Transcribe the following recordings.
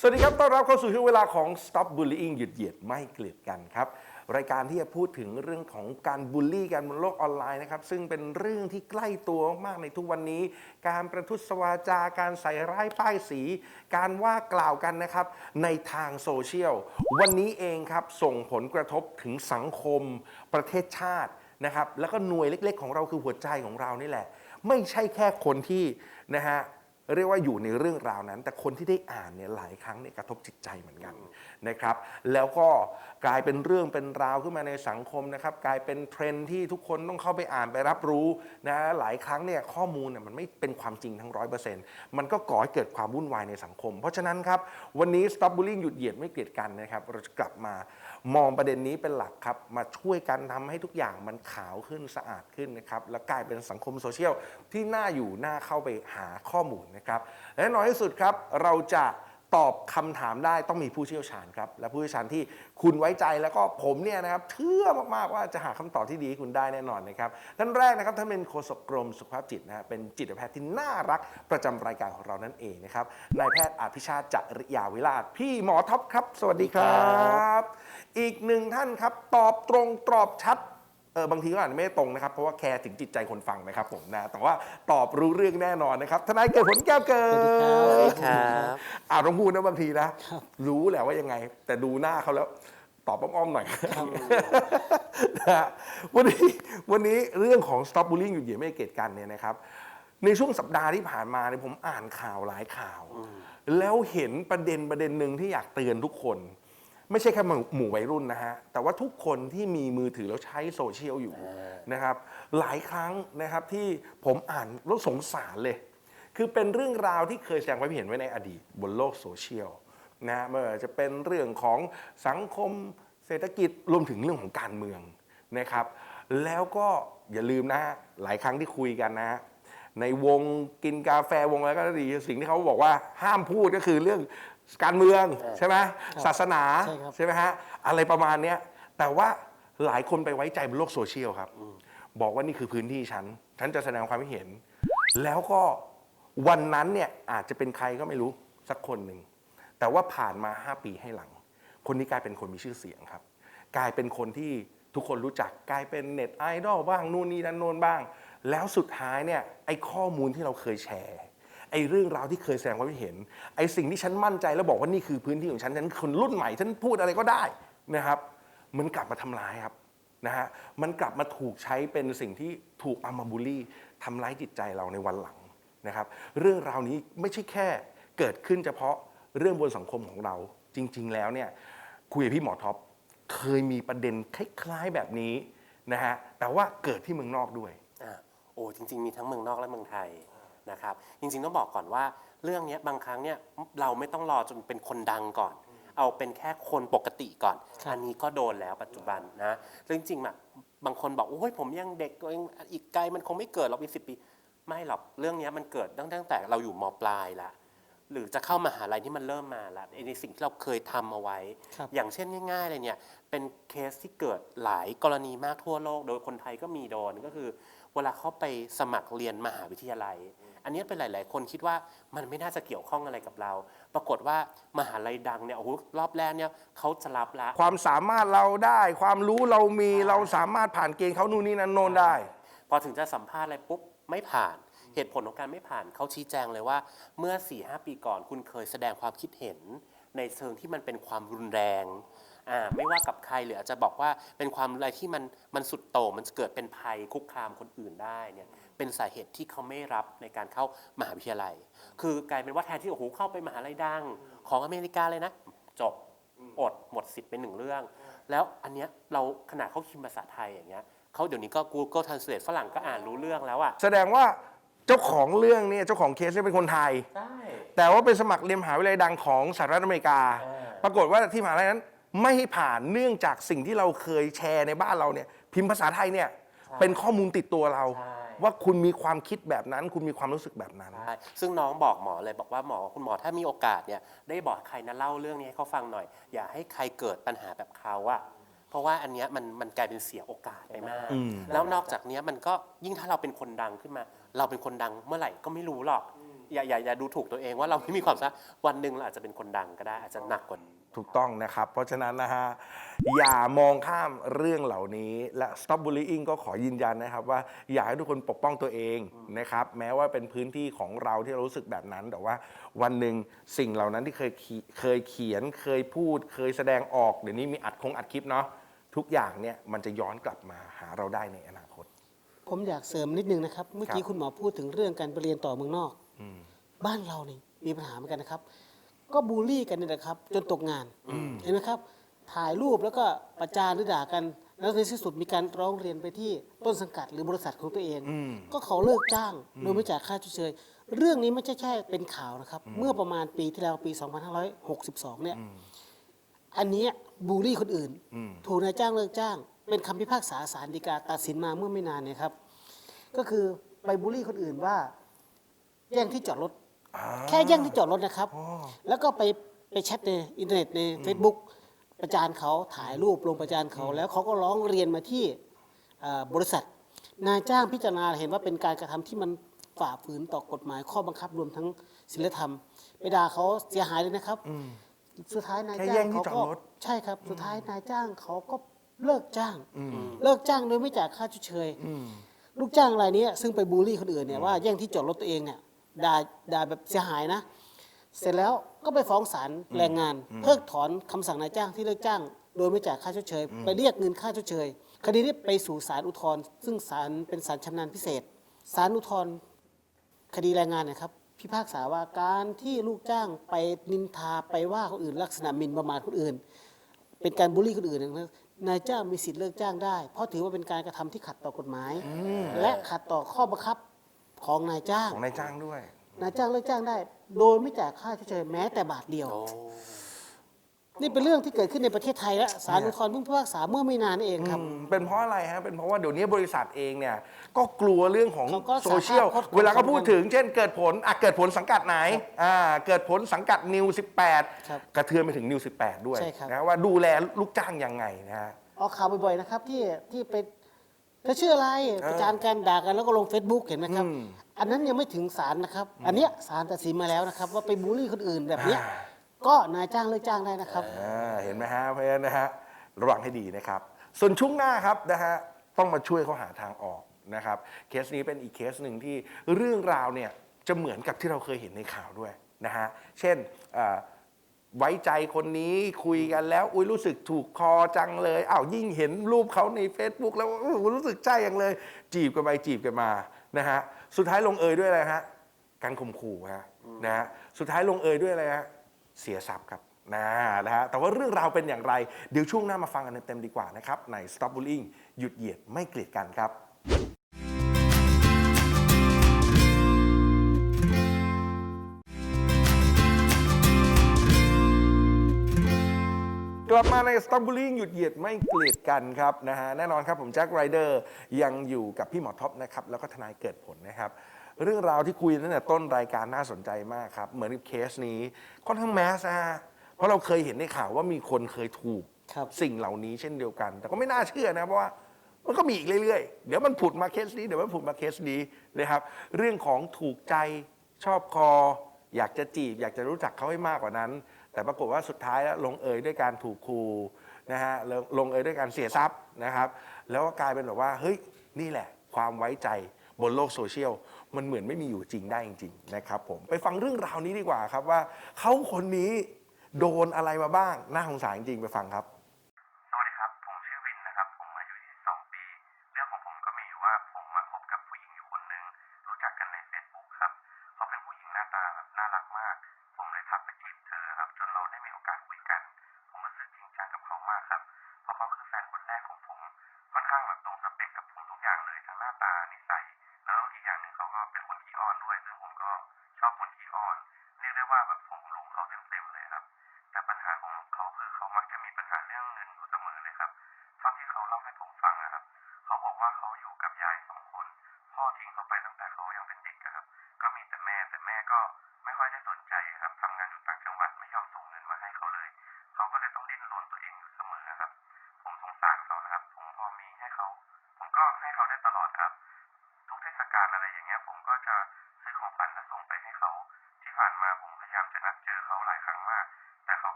สวัสดีครับ ต้อนรับเข้าสู่ช่วงเวลาของ Stop Bullying หยุดเหยียดไม่เกลียดกันครับ รายการที่จะพูดถึงเรื่องของการบูลลี่กันบนโลกออนไลน์นะครับ ซึ่งเป็นเรื่องที่ใกล้ตัวมากในทุกวันนี้ การประทุษวาจา การใส่ร้ายป้ายสี การว่ากล่าวกันนะครับ ในทางโซเชียล วันนี้เองครับ ส่งผลกระทบถึงสังคม ประเทศชาตินะครับ แล้วก็หน่วยเล็ก ๆ ของเราคือหัวใจของเรานี่แหละ ไม่ใช่แค่คนที่นะฮะ เรียกว่าอยู่ในเรื่องราวนั้น แต่คนที่ได้อ่านเนี่ยหลายครั้งเนี่ยกระทบจิตใจเหมือนกันนะครับ แล้วก็กลายเป็นเรื่องเป็นราวขึ้นมาในสังคมนะครับ กลายเป็นเทรนที่ทุกคนต้องเข้าไปอ่านไปรับรู้นะหลายครั้งเนี่ยข้อมูลเนี่ยมันไม่เป็นความจริงทั้งร้อยเปอร์เซ็นต์มันก็ก่อให้เกิดความวุ่นวายในสังคม เพราะฉะนั้นครับวันนี้ Stop Bullying หยุดเหยียดไม่เกลียดกันนะครับเราจะกลับมา มองประเด็นนี้เป็นหลักครับ มาช่วยกันทำให้ทุกอย่างมันขาวขึ้นสะอาดขึ้นนะครับ แล้วกลายเป็นสังคมโซเชียลที่น่าอยู่น่าเข้าไปหาข้อมูลนะครับและน่นอนที่สุดครับเราจะตอบคำถามได้ต้องมีผู้เชี่ยวชาญครับและผู้เชี่ยวชาญที่คุณไว้ใจแล้วก็ผมเนี่ยนะครับเชื่อมากๆว่าจะหาคำตอบที่ดีให้คุณได้แน่นอนนะครับท่านแรกนะครับท่านเป็นโฆษกกรมสุขภาพจิตนะเป็นจิตแพทย์ที่น่ารักประจำรายการของเรานั่นเองนะครับนายแพทย์อภิชาติจริยาวิราชพี่หมอท็อปครับ สวัสดีครับ อีกหนึ่งท่านครับ ตอบตรงตอบชัดเออบางทีก็อาจจะไม่ได้ตรงนะครับ เพราะว่าแคร์ถึงจิตใจคนฟังนะครับผมนะแต่ว่าตอบรู้เรื่องแน่นอนนะครับทนายเกิดผลแก้วเกิดสวัสดีครับอ่าต้องพูดนะบางทีนะ รู้แหละว่ายังไง แต่ดูหน้าเขาแล้วตอบอ้อมๆหน่อยนะฮะวันนี้วันนี้เรื่องของ stop bullying อยู่เหยียดไม่ให้เกียรติกันเนี่ยนะครับ ในช่วงสัปดาห์ที่ผ่านมาเนี่ยผมอ่านข่าวหลายข่าว แล้วเห็นประเด็นประเด็นหนึ่งที่อยากเตือนทุกคน ไม่ใช่แค่หมู่หมู่วัยรุ่นนะฮะ แต่ว่าทุกคนที่มีมือถือแล้วใช้โซเชียลอยู่นะครับ หลายครั้งนะครับที่ผมอ่านแล้วสงสารเลย คือเป็นเรื่องราวที่เคยแสดงความเห็นไว้ในอดีตบนโลกโซเชียลนะฮะไม่ว่าจะเป็นเรื่องของสังคมเศรษฐกิจรวมถึงเรื่องของการเมืองนะครับ แล้วก็อย่าลืมนะฮะหลายครั้งที่คุยกันนะฮะในวงกินกาแฟวงอะไรก็ดีสิ่งที่เขาบอกว่าห้ามพูดก็คือเรื่อง การเมืองใช่ไหมศาสนาใช่ครับ ใช่ไหมฮะอะไรประมาณเนี้ยแต่ว่าหลายคนไปไว้ใจบนโลกโซเชียลครับ บอกว่านี่คือพื้นที่ฉัน ฉันจะแสดงความคิดเห็น แล้วก็วันนั้นเนี่ยอาจจะเป็นใครก็ไม่รู้สักคนหนึ่ง แต่ว่าผ่านมา 5 ปีให้หลัง คนนี้กลายเป็นคนมีชื่อเสียงครับ กลายเป็นคนที่ทุกคนรู้จักกลายเป็นเน็ตไอดอลบ้างนู่นนี่นั่นโน้นบ้าง แล้วสุดท้ายเนี่ยไอ้ข้อมูลที่เราเคยแชร์ ไอ้เรื่องราวที่เคยแสดงความคิดเห็น ไอ้สิ่งที่ฉันมั่นใจแล้วบอกว่านี่คือพื้นที่ของฉันฉันคนรุ่นใหม่ฉันพูดอะไรก็ได้นะครับมันกลับมาทำร้ายครับนะฮะมันกลับมาถูกใช้เป็นสิ่งที่ถูกอามาบูลลี่ทำร้ายจิตใจเราในวันหลังนะครับ เรื่องราวนี้ไม่ใช่แค่เกิดขึ้นเฉพาะเรื่องบนสังคมของเราจริง ๆ แล้วเนี่ยคุยกับพี่หมอท็อปเคยมีประเด็นคล้ายๆแบบนี้นะฮะแต่ว่าเกิดที่เมืองนอกด้วยอ่าโอ้จริง ๆ มีทั้งเมืองนอกและเมืองไทย นะครับ จริงๆต้องบอกก่อนว่าเรื่องเนี้ยบางครั้งเนี่ยเราไม่ต้องรอจนเป็นคนดังก่อน เอาเป็นแค่คนปกติก่อน อันนี้ก็โดนแล้วปัจจุบันนะเรื่องจริงๆแบบบางคนบอกโอ้ยผมยังเด็กยังอีกไกลมันคงไม่เกิดหรอกอีกสิปี ไม่หรอกเรื่องเนี้ยมันเกิดตั้งตั้งแต่เราอยู่มปลายละ หรือจะเข้ามหาลัยที่มันเริ่มมาละไอ้ในสิ่งที่เราเคยทำเอาไว้ ครับอย่างเช่นง่ายๆเลยเนี่ยเป็นเคสที่เกิดหลายกรณีมากทั่วโลก โดยคนไทยก็มีโดนก็คือ เวลาเขาไปสมัครเรียนมหาวิทยาลัย อันนี้เป็นหลาย ๆ คนคิดว่ามันไม่น่าจะเกี่ยวข้องอะไรกับเรา ปรากฏว่ามหาลัยดังเนี่ยโอ้โหรอบแรกเนี่ยเขาจะรับละ ความสามารถเราได้ ความรู้เรามีเราสามารถผ่านเกณฑ์เขานู่นนี่นั่นโน้นได้ พอถึงจะสัมภาษณ์อะไรปุ๊บไม่ผ่าน เหตุผลของการไม่ผ่านเขาชี้แจงเลยว่า เมื่อ4ีหปีก่อนคุณเคยแสดงความคิดเห็น ในเชิงที่มันเป็นความรุนแรงอ่าไม่ว่ากับใครหรืออาจจะบอกว่าเป็นความอะไรที่มันมันสุดโต่งมันจะเกิดเป็นภัยคุกคามคนอื่นได้เนี่ยเป็นสาเหตุที่เขาไม่รับในการเข้ามหาวิทยาลัย คือกลายเป็นว่าแทนที่โอ้โหเข้าไปมหาลัยดังของอเมริกาเลยนะ จบอดหมดสิทธิ์เป็นหนึ่งเรื่อง แล้วอันเนี้ยเราขนาดเขาพิมภาษาไทยอย่างเงี้ยเขาเดี๋ยวนี้ก็ Google Translate ฝรั่งก็อ่านรู้เรื่องแล้วอะแสดงว่า เจ้าของเรื่องเนี่ยเจ้าของเคสเนี่ยเป็นคนไทย ใช่ แต่ว่าเป็นสมัครเรียนมหาวิทยาลัยดังของสหรัฐอเมริกาอ่าปรากฏว่าที่มหาลัยนั้น ไม่ให้ผ่านเนื่องจากสิ่งที่เราเคยแชร์ในบ้านเราเนี่ยพิมพ์ภาษาไทยเนี่ยเป็นข้อมูลติดตัวเรา ใช่ ว่าคุณมีความคิดแบบนั้น คุณมีความรู้สึกแบบนั้น ใช่ซึ่งน้องบอกหมอเลยบอกว่าหมอคุณหมอถ้ามีโอกาสเนี่ยได้บอกใครนะเล่าเรื่องนี้ให้เขาฟังหน่อย อย่าให้ใครเกิดปัญหาแบบเขาอะเพราะว่าอันเนี้ยมันมันกลายเป็นเสียโอกาสไปมากอืมแล้วนอกจากเนี้ยมันก็ยิ่งถ้าเราเป็นคนดังขึ้นมา เราเป็นคนดังเมื่อไหร่ก็ไม่รู้หรอก อย่าอย่าอย่าดูถูกตัวเองว่าเราไม่มีความสามารถวันหนึ่งเราอาจจะเป็นคนดังก็ได้อาจจะหนักกว่านี้ ถูกต้องนะครับ เพราะฉะนั้นนะฮะ อย่ามองข้ามเรื่องเหล่านี้ และ Stop Bullying ก็ขอยืนยันนะครับ ว่าอยากให้ทุกคนปกป้องตัวเองนะครับ แม้ว่าเป็นพื้นที่ของเราที่เรารู้สึกแบบนั้น แต่ว่าวันหนึ่งสิ่งเหล่านั้นที่เคยเขีเคยเขียน เคยพูด เคยแสดงออก เดี๋ยวนี้มีอัดคงอัดคลิปเนาะ ทุกอย่างเนี่ยมันจะย้อนกลับมาหาเราได้ในอนาคต ผมอยากเสริมนิดนึงนะครับ เมื่อกี้คุณหมอพูดถึงเรื่องการไปเรียนต่อเมืองนอกบ้านเรานี่มีปัญหาเหมือนกันนะครับ ก็บูลลี่กันนี่แหละครับ จนตกงานเห็นไหมครับ ถ่ายรูปแล้วก็ประจานหรือด่ากัน แล้วในที่สุดมีการร้องเรียนไปที่ต้นสังกัดหรือบริษัทของตัวเอง ก็เขาเลิกจ้างโดยไม่จ่ายค่าชดเชยเรื่องนี้ไม่ใช่แค่เป็นข่าวนะครับ เมื่อประมาณปีที่แล้วปี 2562 เนี่ย อันเนี้ยบูลลี่คนอื่น ถูกนายจ้างเลิกจ้าง เป็นคำพิพากษาศาลฎีกาตัดสินมาเมื่อไม่นานเนี่ยครับ ก็คือไปบูลลี่คนอื่นว่าแย่งที่จอดรถ แค่แย่งที่จอดรถนะครับ แล้วก็ไปไปแชทในอินเทอร์เน็ตใน Facebook ประจานเขาถ่ายรูปลงประจานเขา แล้วเขาก็ร้องเรียนมาที่เอ่อบริษัท นายจ้างพิจารณาเห็นว่าเป็นการกระทำที่มันฝ่าฝืนต่อกฎหมายข้อบังคับรวมทั้งศีลธรรม ไปด่าเขาเสียหายเลยนะครับ สุดท้ายนายแค่จ้าแย่งงที่เขาจอดก็รถใช่ครับ สุดท้ายนายจ้างเขาก็ เลิกจ้าง เลิกจ้างโดยไม่จ่ายค่าชดเชยลูกจ้างรายนี้ซึ่งไปบูลลี่คนอื่นเนี่ยว่าแย่งที่จอดรถตัวเองเนี่ยด่าด่าแบบเสียหายนะ เสร็จแล้วก็ไปฟ้องศาลแรงงาน เพิกถอนคำสั่งนายจ้างที่เลิกจ้าง โดยไม่จ่ายค่าชดเชย ไปเรียกเงินค่าชดเชย คดีนี้ไปสู่ศาลอุทธรณ์ซึ่งศาลเป็นศาลชำนาญพิเศษศาลอุทธรณ์คดีแรงงานเนะครับพิพากษาว่าการที่ลูกจ้างไปนินทาไปว่าคนอื่น ลักษณะหมิ่นประมาทคนอื่น เป็นการบูลลี่คนอื่นนะครับ นายจ้างมีสิทธิ์เลิกจ้างได้ เพราะถือว่าเป็นการกระทำที่ขัดต่อกฎหมาย และขัดต่อข้อบังคับของนายจ้างของนายจ้างด้วย นายจ้างเลิกจ้างได้ โดยไม่จ่ายค่าชดเชยแม้แต่บาทเดียวโอ้ นี่เป็นเรื่องที่เกิดขึ้นในประเทศไทยและศาลอุทธรณ์เพิ่งพิพากษาเมื่อไม่นานนี่เองครับ อืมเป็นเพราะอะไรฮะ เป็นเพราะว่าเดี๋ยวนี้บริษัทเองเนี่ย ก็กลัวเรื่องของเขาก็โซเชียลสามารถเวลาเขาพูดถึง เช่นเกิดผลอะเกิดผลสังกัดไหนอ่าเกิดผลสังกัดนิว ครับ18 กระเทือนไปถึงนิว 18 ด้วยใช่ครับ นะว่าดูแลลูกจ้างยังไงนะฮะ ออกข่าวบ่อยๆนะครับที่ที่ไปเธอชื่ออะไรประจานกันด่ากันแล้วก็ลง Facebook เห็นไหมครับ อืมอันนั้นยังไม่ถึงศาลนะครับ อันเนี้ยศาลตัดสินมาแล้วนะครับ ว่าไปบูลลี่คนอื่นแบบเนี้ยอ่า ก็นายจ้างเลิกจ้างได้นะครับ อ่าเห็นไหมฮะเพราะฉะนั้นนะฮะระวังให้ดีนะครับ ส่วนช่วงหน้าครับนะฮะต้องมาช่วยเขาหาทางออกนะครับ เคสนี้เป็นอีกเคสหนึ่งที่เรื่องราวเนี่ยจะเหมือนกับที่เราเคยเห็นในข่าวด้วยนะฮะเช่นอ่าไว้ใจคนนี้คุยกันแล้ว อุ้ยรู้สึกถูกคอจังเลยอ้าวยิ่งเห็นรูปเขาใน Facebook แล้วรู้สึกใจอย่างเลย จีบกันไปจีบกันมานะฮะสุดท้ายลงเอยด้วยอะไรฮะ การข่มขู่ฮะนะฮะสุดท้ายลงเอยด้วยอะไรฮะ เสียทรัพย์ครับนะนะฮะแต่ว่าเรื่องราวเป็นอย่างไร เดี๋ยวช่วงหน้ามาฟังกันเต็มๆดีกว่านะครับ ใน Stop Bullying หยุดเหยียดไม่เกลียดกันครับกลับมาใน Stop Bullying หยุดเหยียดไม่เกลียดกันครับนะฮะแน่นอนครับผมแจ็คไรเดอร์ยังอยู่กับพี่หมอท็อปนะครับแล้วก็ทนายเกิดผลนะครับ เรื่องราวที่คุยตั้งแต่ต้นรายการน่าสนใจมากครับ เหมือนกับเคสนี้ค่อนข้างแมสนะฮะเพราะเราเคยเห็นในข่าวว่ามีคนเคยถูกครับ สิ่งเหล่านี้เช่นเดียวกัน แต่ก็ไม่น่าเชื่อนะเพราะว่ามันก็มีอีกเรื่อยๆ เดี๋ยวมันผุดมาเคสนี้เดี๋ยวมันผุดมาเคสนี้นะครับ เรื่องของถูกใจชอบคอ อยากจะจีบ อยากจะรู้จักเขาให้มากกว่านั้น แต่ปรากฏว่าสุดท้ายแล้วลงเอยด้วยการถูกครูนะฮะลงลงเอยด้วยการเสียทรัพย์นะครับ แล้วก็กลายเป็นแบบว่าเฮ้ยนี่แหละ ความไว้ใจบนโลกโซเชียล มันเหมือนไม่มีอยู่จริงได้จริงๆนะครับผมไปฟังเรื่องราวนี้ดีกว่าครับว่าเขาคนนี้โดนอะไรมาบ้างน่าสงสารจริงๆไปฟังครับ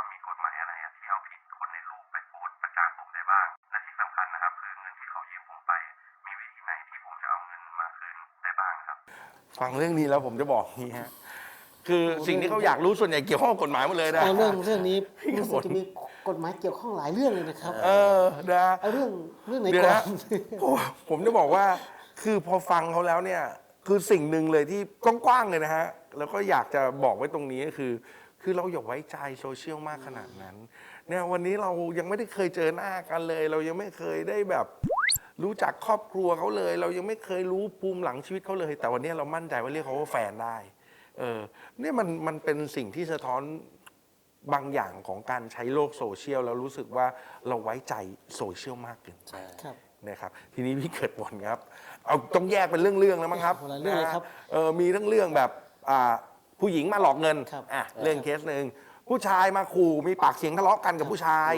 วก็มีกฎหมายอะไรอะที่เอาผิดคนในรูปไปโพสต์ประจานผมได้บ้าง และที่สำคัญนะครับ คือเงินที่เขายืมผมไป มีวิธีไหนที่ผมจะเอาเงินมาคืนได้บ้างครับ ฟังเรื่องนี้แล้วผมจะบอกอย่างนี้ฮะคือสิ่งที่เขาอยากรู้ส่วนใหญ่เกี่ยวข้องกับกฎหมายหมดเลยนะเอาเรื่องเรื่องนี้พี่รู้สึกจะมีกฎหมายเกี่ยวข้องหลายเรื่องเลยนะครับ เออนะเอาเรื่องเรื่องไหนเดี๋ยวก่อนะนผมผมจะบอกว่าคือพอฟังเขาแล้วเนี่ยคือสิ่งหนึ่งเลยที่กว้างๆเลยนะฮะ แล้วก็อยากจะบอกไว้ตรงนี้ก็คือ คือเราอย่าไว้ใจโซเชียลมากขนาดนั้นเนี่ยวันนี้เรายังไม่ได้เคยเจอหน้ากันเลย เรายังไม่เคยได้แบบ รู้จักครอบครัวเขาเลย เรายังไม่เคยรู้ภูมิหลังชีวิตเขาเลย แต่วันนี้เรามั่นใจว่าเรียกเขาว่าแฟนได้ เออเนี่ยมันมันเป็นสิ่งที่สะท้อนบางอย่างของการใช้โลกโซเชียลแล้วรู้สึกว่าเราไว้ใจโซเชียลมากเกินไปใช่ครับ นะครับทีนี้พี่เกิดผลครับ เอาต้องแยกเป็นเรื่องๆแล้วมั้งครับคนละเรื่องเลยครับ นะฮะเออมีทั้งเรื่องแบบอ่า ผู้หญิงมาหลอกเงินครับอะเรื่องเคสหนึ่งผู้ชายมาขู่มีปากเสียงทะเลาะกันกับผู้ชาย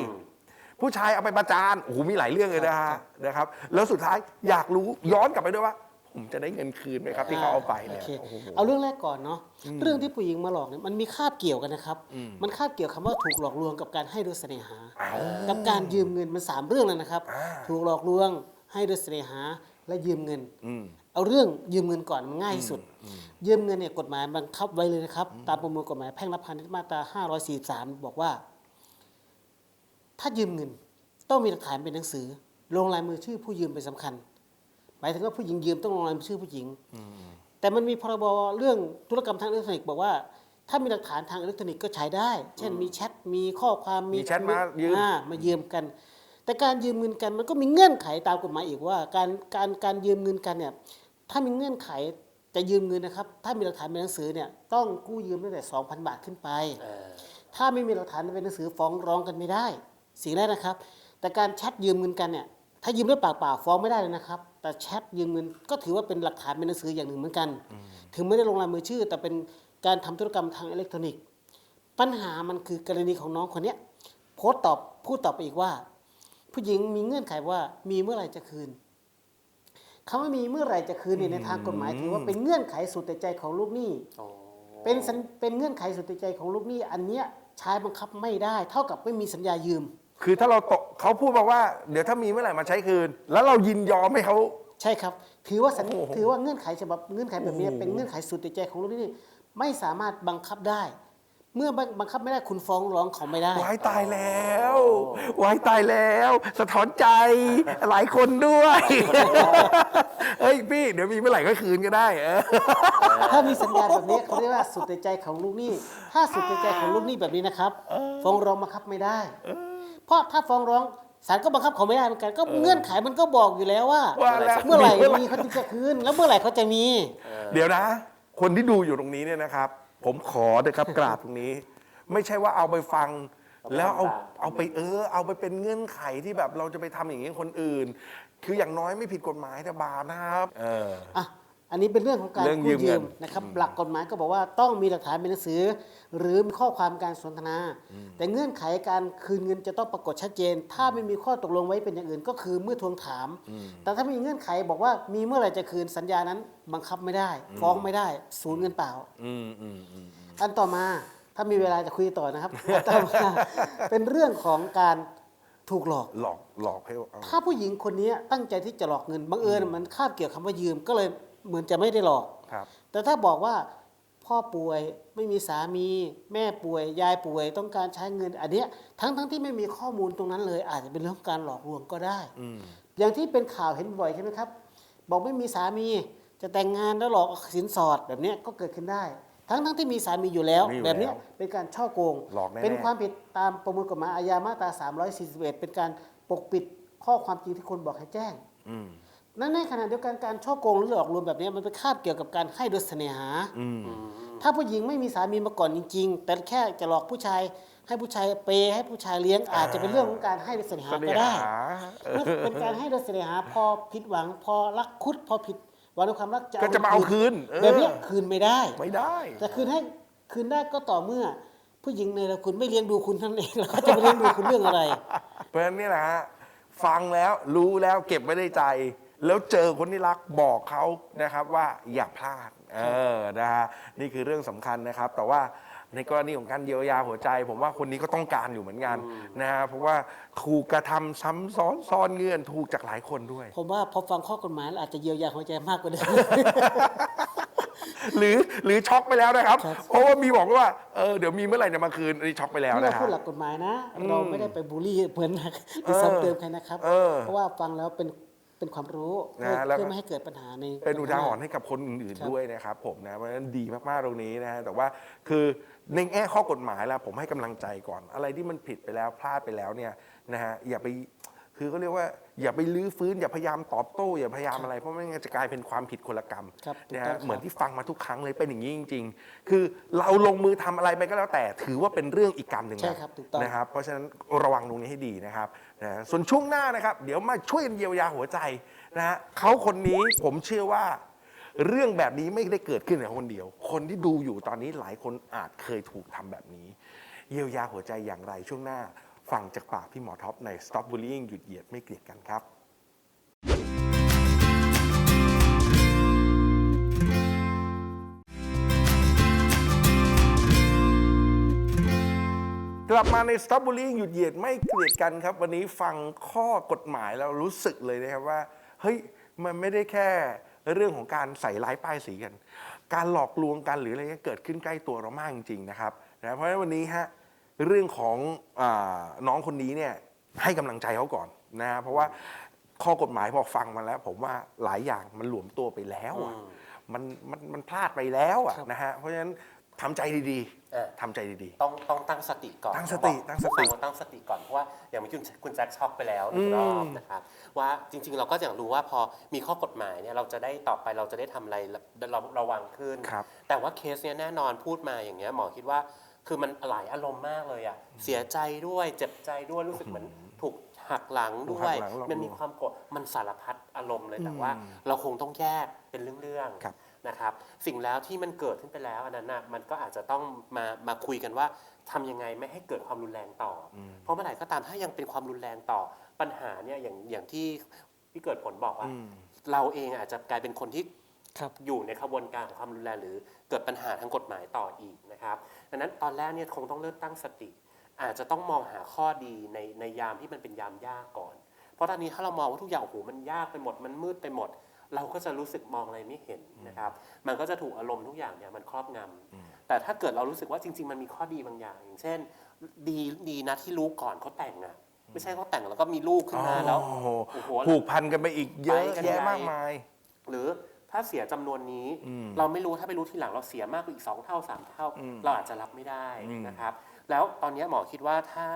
ผู้ชายเอาไปประจานโอ้โหมีหลายเรื่องเลยนะฮะนะครับ แล้วสุดท้ายอยากรู้ย้อนกลับไปด้วยว่า ผมจะได้เงินคืนไหมครับที่เขาเอาไปเนี่ยโอเคโอ้โห เอาเรื่องแรกก่อนเนาะเรื่องที่ผู้หญิงมาหลอกเนี่ยมันมีคาบเกี่ยวกันนะครับมันคาบเกี่ยวคำว่าถูกหลอกลวงกับการให้ด้วยเสน่หากับการยืมเงินมันสามเรื่องเลยนะครับ อ่า ถูกหลอกลวงให้ด้วยเสน่หาและยืมเงิน อืม เอาเรื่องยืมเงินก่อนมันง่ายที่สุด ยืมเงินเนี่ยกฎหมายบังคับไว้เลยนะครับ ตามประมวลกฎหมายแพ่งและพาณิชย์มาตรา 543 บอกว่า ถ้ายืมเงินต้องมีหลักฐานเป็นหนังสือ ลงลายมือชื่อผู้ยืมเป็นสำคัญ หมายถึงว่าผู้หญิงยืมต้องลงลายมือชื่อผู้หญิงแต่มันมีพรบเรื่องธุรกรรมทางอิเล็กทรอนิกส์บอกว่า ถ้ามีหลักฐานทางอิเล็กทรอนิกส์ก็ใช้ได้ เช่นมีแชทมีข้อความมีแชทมายืมอ่มายืมกัน แต่การยืมเงินกันมันก็มีเงื่อนไขตามกฎหมายอีกว่า การการการยืมเงินกันเนี่ย ถ้ามีเงื่อนไขจะยืมเงินนะครับ ถ้ามีหลักฐานเป็นหนังสือเนี่ยต้องกู้ยืมตั้งแต่ 2,000 บาทขึ้นไปเออถ้าไม่มีหลักฐานเป็นหนังสือฟ้องร้องกันไม่ได้ สิ่งแรกนะครับ แต่การแชทยืมเงินกันเนี่ยถ้ายืมด้วยปากเปล่าฟ้องไม่ได้เลยนะครับ แต่แชทยืมเงินก็ถือว่าเป็นหลักฐานเป็นหนังสืออย่างหนึ่งเหมือนกัน ถึงไม่ได้ลงลายมือชื่อ แต่เป็นการทำธุรกรรมทางอิเล็กทรอนิกส์ ปัญหามันคือกรณีของน้องคนเนี้ยโพสต์ตอบพูดตอบไปอีกว่า ผู้หญิงมีเงื่อนไขว่ามีเมื่อไหร่จะคืน คำว่ามีเมื่อไหร่จะคืนเนี่ยในทางกฎหมายถือว่าเป็นเงื่อนไขสุดแต่ใจของลูกหนี้โอ้เป็นสัญเป็นเงื่อนไขสุดใจของลูกหนี้ อันเนี้ยใช้บังคับไม่ได้ เท่ากับไม่มีสัญญายืม คือถ้าเราตกเขาพูดมาว่า เดี๋ยวถ้ามีเมื่อไหร่มาใช้คืน แล้วเรายินยอมให้เขาใช่ครับ ถือว่าสัญโอ้โหถือว่าเงื่อนไขฉบับเงื่อนไขแบบเนี้ยโอ้โหเป็นเงื่อนไขสุดใจของลูกหนี้ไม่สามารถบังคับได้ เมื่อบังคับไม่ได้คุณฟ้องร้องเขาไม่ได้ วายตายแล้ววายตายแล้ว สะท้อนใจหลายคนด้วยเฮ้ยพี่ เดี๋ยวมีเมื่อไหร่ก็คืนก็ได้เออถ้ามีสัญญาแบบนี้เขาเรียกว่าสุดแต่ใจของลูกหนี้ ถ้าสุดแต่ใจของลูกหนี้แบบนี้นะครับ ฟ้องร้องบังคับไม่ได้ เพราะถ้าฟ้องร้องศาลก็บังคับเขาไม่ได้เหมือนกัน ก็เงื่อนไขมันก็บอกอยู่แล้วว่า ว่าแล้วเมื่อไหร่เมื่อไหร่มีเขาถึงจะคืนแล้วเมื่อไหร่เขาจะมี เดี๋ยวนะ คนที่ดูอยู่ตรงนี้เนี่ยนะครับ ผมขอเถอะครับกราบตรงนี้ ไม่ใช่ว่าเอาไปฟัง แล้วเอาเอาไปเออ เอาไปเป็นเงื่อนไขที่แบบเราจะไปทำอย่างนี้กับคนอื่น คืออย่างน้อยไม่ผิดกฎหมายแต่บาปนะครับ เออ อะ อันนี้เป็นเรื่องของการเรื่องยืกู้มเงิยืน มนะครับหลักกฎหมายก็บอกว่าต้องมีหลักฐานเป็นหนังสือ หรือมีข้อความการสนทนา แต่เงื่อนไขการคืนเงินจะต้องปรากฏชัดเจน ถ้าไม่มีข้อตกลงไว้เป็นอย่างอื่นก็คือเมื่อทวงถาม แต่ถ้ามีเงื่อนไขบอกว่ามีเมื่อไหร่จะคืนสัญญานั้นบังคับไม่ได้ ฟ้องไม่ได้สูญเงินเปล่า อืมอืมอืม อันต่อมาถ้ามีเวลาจะคุยต่อนะครับ อันต่อมาเป็นเรื่องของการถูกหลอก หลอกหลอกให้เอาถ้าผู้หญิงคนนี้ตั้งใจที่จะหลอกเงินบังเอิญมันคาบเกี่ยวคำว่ายืมก็เลย เหมือนจะไม่ได้หลอก ครับ แต่ถ้าบอกว่าพ่อป่วยไม่มีสามี แม่ป่วย ยายป่วย ต้องการใช้เงินอันเนี้ยทั้งทั้งที่ไม่มีข้อมูลตรงนั้นเลย อาจจะเป็นเรื่องของการหลอกลวงก็ได้ อืม อย่างที่เป็นข่าวเห็นบ่อยใช่ไหมครับ บอกไม่มีสามีจะแต่งงานแล้วหลอกเอาสินสอดแบบเนี้ยก็เกิดขึ้นได้ ทั้งทั้งที่มีสามีอยู่แล้ว มีอยู่แบบเนี้ยแล้วเป็นการช่อโกง หลอกแน่ๆ เป็นความผิดตามประมวลกฎหมายอาญามาตรา 341 เป็นการปกปิดข้อความจริงที่คนบอกให้แจ้ง อืม นั่นในขณะเดียวกันการช่อโกงหรือหลอกลวงแบบเนี้ยมันไปคาบเกี่ยวกับการให้โดยเสน่หา อืมถ้าผู้หญิงไม่มีสามีมาก่อนจริง ๆ แต่แค่จะหลอกผู้ชาย ให้ผู้ชายเปย์ให้ผู้ชายเลี้ยงอาจจะเป็นเรื่องของการให้โดยเสน่หาเสน่ก็ได้ หาเออเมื่อเป็นการให้โดยเสน่หาพอผิดหวัง พอรักคุดพอผิดหวังในความรักจะก็จะมาเอาคืนเออแบบเนี้ยคืนไม่ได้ ไม่ได้แต่คืนให้คืนได้ก็ต่อเมื่อ ผู้หญิงในละคุณไม่เลี้ยงดูคุณท่านเองแล้วเขาจะไปเลี้ยงดูคุณเรื่องอะไร เพราะฉะนั้นนี่แหละฮะฟังแล้วรู้แล้วเก็บไว้ในใจ แล้วเจอคนที่รักบอกเขานะครับว่าอย่าพลาดเออนะฮะนี่คือเรื่องสำคัญนะครับ แต่ว่าในกรณีของการเยียวยาหัวใจ ผมว่าคนนี้ก็ต้องการอยู่เหมือนกันนะฮะเพราะว่าถูกกระทำซ้ำซ้อนซ้อนเงื่อนถูกจากหลายคนด้วย ผมว่าพอฟังข้อกฎหมายแล้วอาจจะเยียวยาหัวใจมากกว่าเดิม หรือหรือช็อกไปแล้วนะครับ ครับ เพราะว่ามีบอกว่าเออเดี๋ยวมีเมื่อไหร่จะมาคืนอันนี้ช็อกไปแล้วนี่นะเราฮะพูดหลักกฎหมายนะ เราไม่ได้ไปบูลลี่เหมือนหรือซ้ำเติมใครนะครับ เออ เพราะว่าฟังแล้วเป็น เป็นความรู้นะเพื่อแล้วก็ เพื่อไม่ให้เกิดปัญหาในเป็นอุทาหรณ์ให้กับคนอื่นครับๆด้วยนะครับผมนะเพราะฉะนั้นดีมากๆตรงนี้นะฮะแต่ว่าคือในแง่ข้อกฎหมายแล้วผมให้กำลังใจก่อน อะไรที่มันผิดไปแล้วพลาดไปแล้วเนี่ยนะฮะอย่าไปคือเขาเรียกว่า อย่าไปลื้อฟื้นอย่าพยายามตอบโต้ อย่าพยายามอะไรเพราะไม่งั้นจะกลายเป็นความผิดคนละกรรมครับถูกนะต้อฮะงครับเหมือนที่ฟังมาทุกครั้งเลยเป็นอย่างนี้จริง ๆ คือเราลงมือทำอะไรไปก็แล้วแต่ ถือว่าเป็นเรื่องอีกกรรมหนึ่งใช่นะครับถูกต้องนะครับเพราะฉะนั้นระวังตรงนี้ให้ดีนะครับนะส่วนช่วงหน้านะครับ เดี๋ยวมาช่วยกันเยียวยาหัวใจนะฮะเขาคนนี้ผมเชื่อว่าเรื่องแบบนี้ไม่ได้เกิดขึ้นในคนเดียว คนที่ดูอยู่ตอนนี้หลายคนอาจเคยถูกทำแบบนี้ เยียวยาหัวใจอย่างไรช่วงหน้า ฟังจากปากพี่หมอท็อปใน Stop Bullying หยุดเหยียดไม่เกลียดกันครับกลับมาใน Stop Bullying หยุดเหยียดไม่เกลียดกันครับ วันนี้ฟังข้อกฎหมายแล้วรู้สึกเลยนะครับว่า เฮ้ย มันไม่ได้แค่เรื่องของการใส่ร้ายป้ายสีกัน การหลอกลวงกันหรืออะไรเงี้ยเกิดขึ้นใกล้ตัวเรามากจริงๆนะครับนะเพราะฉะนั้นวันนี้ฮะ เรื่องของอาน้องคนนี้เนี่ยให้กำลังใจเขาก่อนนะเพราะว่าข้อกฎหมายพอฟังมาแล้ว ผมว่าหลายอย่างมันหลวมตัวไปแล้วอะมันมันมันพลาดไปแล้วอะครับนะฮะเพราะฉะนั้นทำใจดีเออๆทำใจดีๆ ต้องต้องตั้งสติก่อนตั้งสติบอกตั้งสติฟัว่าตั้งสติก่อนเพราะว่าอย่างเมื่อกี้คุณคุณแจ็คช็อกไปแล้วหนึ่งรอบนะครับว่าจริง ๆ เราก็อยากรู้ว่าพอมีข้อกฎหมายเนี่ยเราจะได้ต่อไปเราจะได้ทำอะไรเราระวังขึ้นครับแต่ว่าเคสเนี้ยแน่นอนพูดมาอย่างเงี้ยหมอคิดว่า คือมันหลายอารมณ์มากเลยอะ เสียใจด้วย เจ็บใจด้วย รู้สึกเหมือนถูกหักหลังถูกด้หัวยกหลังหลอกลวงมันมีความโกรธ มันสารพัดอารมณ์เลย แต่ว่าเราคงต้องแยกเป็นเรื่องๆครับนะครับ สิ่งแล้วที่มันเกิดขึ้นไปแล้วอันนั้นนะมันก็อาจจะต้องมามาคุยกันว่าทำยังไงไม่ให้เกิดความรุนแรงต่ออเพราะเมื่อไหร่ก็ตามถ้ายังเป็นความรุนแรงต่อ ปัญหาเนี่ยอย่างอย่างที่พี่เกิดผลบอกว่า เราเองอาจจะกลายเป็นคนที่ครับอยู่ในขบวนการของความรุนแรงหรือเกิดปัญหาทางกฎหมายต่ออีกนะครับ ดังนั้นตอนแรกเนี่ยคงต้องเริ่มตั้งสติ อาจจะต้องมองหาข้อดีในในยามที่มันเป็นยามยากก่อน เพราะตอนนี้ถ้าเรามองว่าทุกอย่างโอ้โหมันยากไปหมดมันมืดไปหมด เราก็จะรู้สึกมองอะไรไม่เห็นนะครับ มันก็จะถูกอารมณ์ทุกอย่างเนี่ยมันครอบงำแต่ถ้าเกิดเรารู้สึกว่าจริง ๆ มันมีข้อดีบางอย่าง อย่างเช่น ดีดีนะที่รู้ก่อนเขาแต่งอะไม่ใช่เขาแต่งแล้วก็มีลูกขึ้นมาแล้วโอ้โหโอ้โหผูกพันกันไปอีกเยอะไปกันแยะใหญ่มากมาย หรือ ถ้าเสียจำนวนนี้อืมเราไม่รู้ถ้าไปรู้ทีหลังเราเสียมากกว่าอีก 2 เท่า 3 เท่าอืมเราอาจจะรับไม่ได้อืมนะครับ แล้วตอนนี้หมอคิดว่าถ้า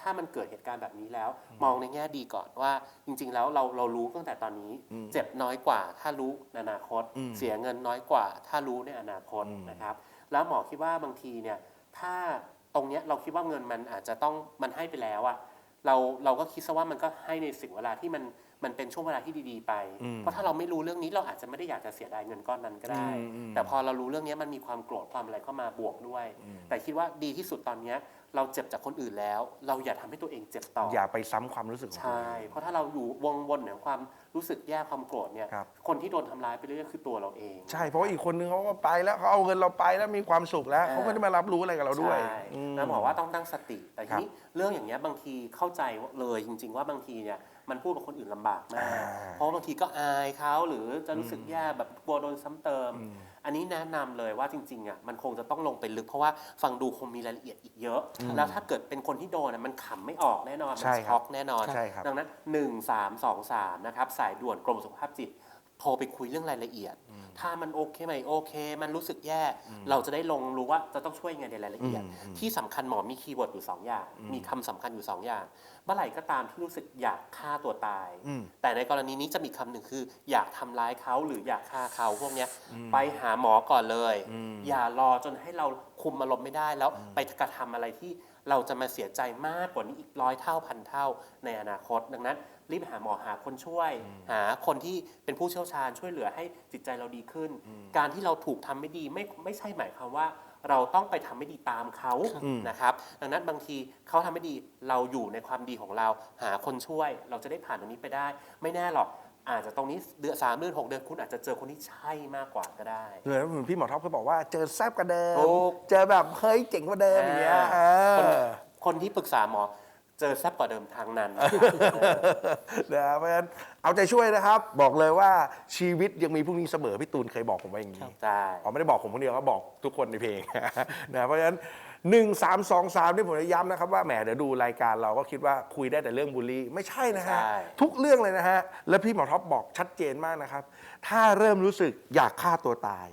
ถ้ามันเกิดเหตุการณ์แบบนี้แล้ว มองในแง่ดีก่อนว่าจริง ๆ แล้วเราเรารู้ตั้งแต่ตอนนี้อืมเจ็บน้อยกว่า ถ้ารู้ในอนาคตอืมเสียเงินน้อยกว่า ถ้ารู้ในอนาคตอืมนะครับ แล้วหมอคิดว่าบางทีเนี่ยถ้าตรงเนี้ยเราคิดว่าเงินมันอาจจะต้องมันให้ไปแล้วอะเราเราก็คิดซะว่ามันก็ให้ในสิ่งเวลาที่มัน มันเป็นช่วงเวลาที่ดีๆไปอืมเพราะถ้าเราไม่รู้เรื่องนี้เราอาจจะไม่ได้อยากจะเสียดายเงินก้อนนั้นก็ได้อืมอืมแต่พอเรารู้เรื่องนี้มันมีความโกรธความอะไรเข้ามาบวกด้วย แต่คิดว่าดีที่สุดตอนเนี้ยเราเจ็บจากคนอื่นแล้ว เราอย่าทำให้ตัวเองเจ็บต่อ อย่าไปซ้ำความรู้สึกของตัวใช่เองเพราะถ้าเราอยู่วงวนของความรู้สึกแย่ความโกรธเนี่ยครับคนที่โดนทำร้ายไปเรื่อยๆคือตัวเราเอง ใช่เพราะว่าอีกคนนึงเขาก็ไปแล้วเขาเอาเงินเราไปแล้วมีความสุขแล้วอ่าเขาไม่ได้มารับรู้อะไรกับเราด้วยใช่อืมแล้วบอกว่าต้องตั้งสติแต่ทีครับนี้เรื่องอย่างเงี้ยบางทีเข้าใจเลยจริง ๆ ว่าบางทีเนี่ย มันพูดกับคนอื่นลำบากมากอ่าเพราะบางทีก็อายเขาหรือจะรู้สึกแย่แบบกลัวโดนซ้ำเติม อันนี้แนะนำเลยว่าจริงๆอะมันคงจะต้องลงไปลึกเพราะว่าฟังดูคงมีรายละเอียดอีกเยอะ แล้วถ้าเกิดเป็นคนที่โดนอะมันขำไม่ออกแน่นอนใช่มันครับช็อกแน่นอนใช่ครับดังนั้น 1 3 2 3นะครับสายด่วนกรมสุขภาพจิตโทรไปคุยเรื่องรายละเอียด ถ้ามันโอเคไหมโอเค มันรู้สึกแย่ เราจะได้ลงรู้ว่าจะต้องช่วยยังไงในรายละเอียดอืมอืมที่สำคัญหมอมีคีย์เวิร์ดอยู่ 2 อย่าง มีคำสำคัญอยู่ 2 อย่าง เมื่อไหร่ก็ตามที่รู้สึกอยากฆ่าตัวตายอืมแต่ในกรณีนี้จะมีคำหนึ่งคือ อยากทำร้ายเขาหรืออยากฆ่าเขาพวกเนี้ยไปหาหมอก่อนเลยอืมอย่ารอจนให้เราคุมอารมณ์ไม่ได้แล้วไปกระทำอะไรที่เราจะมาเสียใจมากกว่านี้อีกร้อยเท่าพันเท่าในอนาคต ดังนั้น รีบหาหมอหาคนช่วย หาคนที่เป็นผู้เชี่ยวชาญช่วยเหลือให้จิตใจเราดีขึ้น การที่เราถูกทำไม่ดีไม่ไม่ใช่หมายความว่า เราต้องไปทำไม่ดีตามเขานะครับ ดังนั้นบางทีเขาทำไม่ดีเราอยู่ในความดีของเรา หาคนช่วย เราจะได้ผ่านตรงนี้ไปได้ ไม่แน่หรอกอาจจะตรงนี้เดือนสามเดือนหกเดือนคุณอาจจะเจอคนที่ใช่มากกว่าก็ได้เหมือนพี่หมอท็อปเขาบอกว่าเจอแซบกว่าเดิมถูกเจอแบบเฮ้ยเจ๋งกว่าเดิมอย่างเงี้ยอ่าเอคนอคนที่ปรึกษาหมอ เจอแซบกว่าเดิมทางนั้นนะเพราะฉะนั้นเอาใจช่วยนะครับ บอกเลยว่าชีวิตยังมีพรุ่งนี้เสมอพี่ตูนเคยบอกผมไว้อย่างนี้ใช่อ๋อไม่ได้บอกผมคนเดียวก็บอกทุกคนในเพลงนะเพราะฉะนั้นหนึ่งสามสองสามที่ผมจะย้ำนะครับว่าแหมเดี๋ยวดูรายการเราก็คิดว่าคุยได้แต่เรื่องบูลลี่ ไม่ใช่นะฮะใช่ทุกเรื่องเลยนะฮะ และพี่หมอท็อปบอกชัดเจนมากนะครับ ถ้าเริ่มรู้สึกอยากฆ่าตัวตาย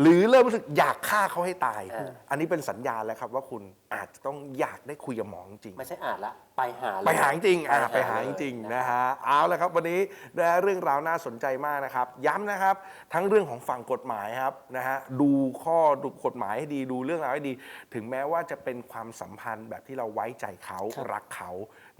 หรือเริ่มรู้สึกอยากฆ่าเขาให้ตาย อันนี้เป็นสัญญาณแล้วครับว่าคุณ อาจจะต้องอยากได้คุยกับหมอจริง ไม่ใช่อ่านละไปหาเลย ไปหาจริงๆอะไปหาเลยจริงๆนะฮะเอาละครับวันนี้นะเรื่องราวน่าสนใจมากนะครับ ย้ำนะครับ ทั้งเรื่องของฝั่งกฎหมายครับนะฮะดูข้อดูกฎหมายให้ดีดูเรื่องราวให้ดี ถึงแม้ว่าจะเป็นความสัมพันธ์แบบที่เราไว้ใจเขาครับ รักเขา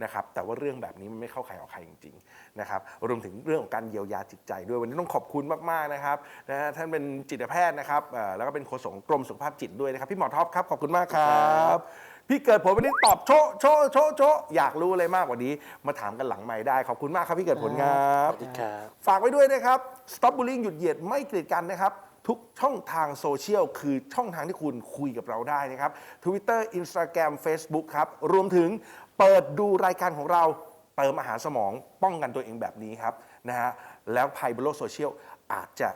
นะครับ แต่ว่าเรื่องแบบนี้มันไม่เข้าใครออกใครจริงๆนะครับรวมถึงเรื่องของการเยียวยาจิตใจด้วยวันนี้ต้องขอบคุณมากๆนะครับนะฮะท่านเป็นจิตแพทย์นะครับเอ่อแล้วก็เป็นโฆษกกรมสุขภาพจิตด้วยนะครับพี่หมอท็อปครับขอบคุณมากครับพี่เกิดผลวันนี้ตอบโชะโชะโชะโชะอยากรู้อะไรมากกว่านี้ มาถามกันหลังใหม่ได้ ขอบคุณมากครับพี่เกิดผลครับสวัสดีครับ ฝากไว้ด้วยนะครับ Stop Bullying หยุดเหยียดไม่เกลียดกันนะครับ ทุกช่องทางโซเชียล คือช่องทางที่คุณคุยกับเราได้นะครับ Twitter Instagram Facebook ครับ รวมถึงเปิดดูรายการของเรา เติมอาหารสมองป้องกันตัวเองแบบนี้ครับนะฮะแล้วภัยบนโลกโซเชียลอาจจะ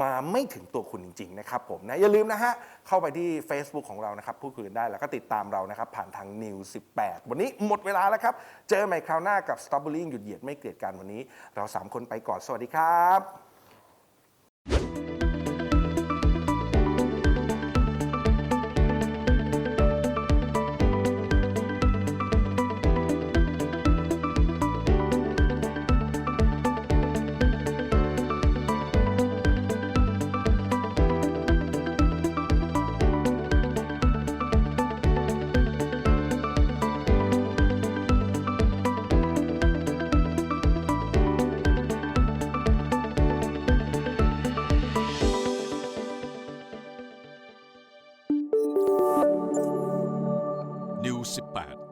มาไม่ถึงตัวคุณจริง ๆ นะครับผมนะอย่าลืมนะฮะ เข้าไปที่ Facebook ของเรานะครับพูดคุยกันได้แล้วก็ติดตามเรานะครับ ผ่านทาง New 18 วันนี้หมดเวลาแล้วครับ เจอกันใหม่คราวหน้ากับ Stop Bullying หยุดเหยียดไม่เกลียดกันวันนี้ เราสามคนไปก่อนสวัสดีครับ